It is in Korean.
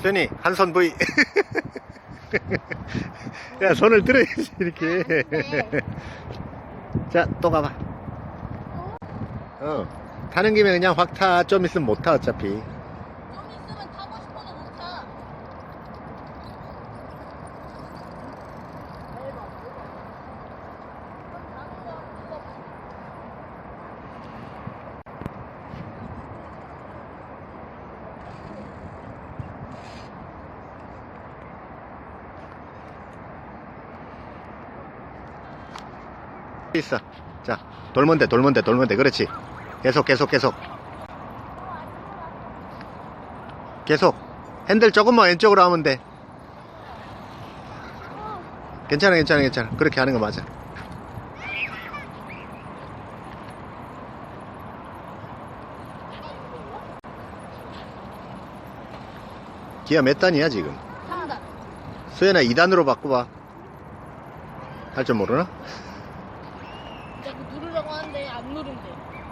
수현이 한손 V 야 손을 들어야지 이렇게. 자또 가봐. 어 타는 김에 그냥 확 타. 좀 있으면 못 타 어차피 좀 있으면 타고 싶어도 못 타. 있어 자 돌면 돼 돌면 돼 돌면 돼 그렇지. 계속 계속 계속. 계속. 핸들 조금만 왼쪽으로 하면 돼. 괜찮아 괜찮아 괜찮아. 그렇게 하는 거 맞아. 기아 몇 단이야 지금? 3단. 수연아 2단으로 바꿔봐. 할 줄 모르나? 자꾸 누르려고 하는데 안 누른대.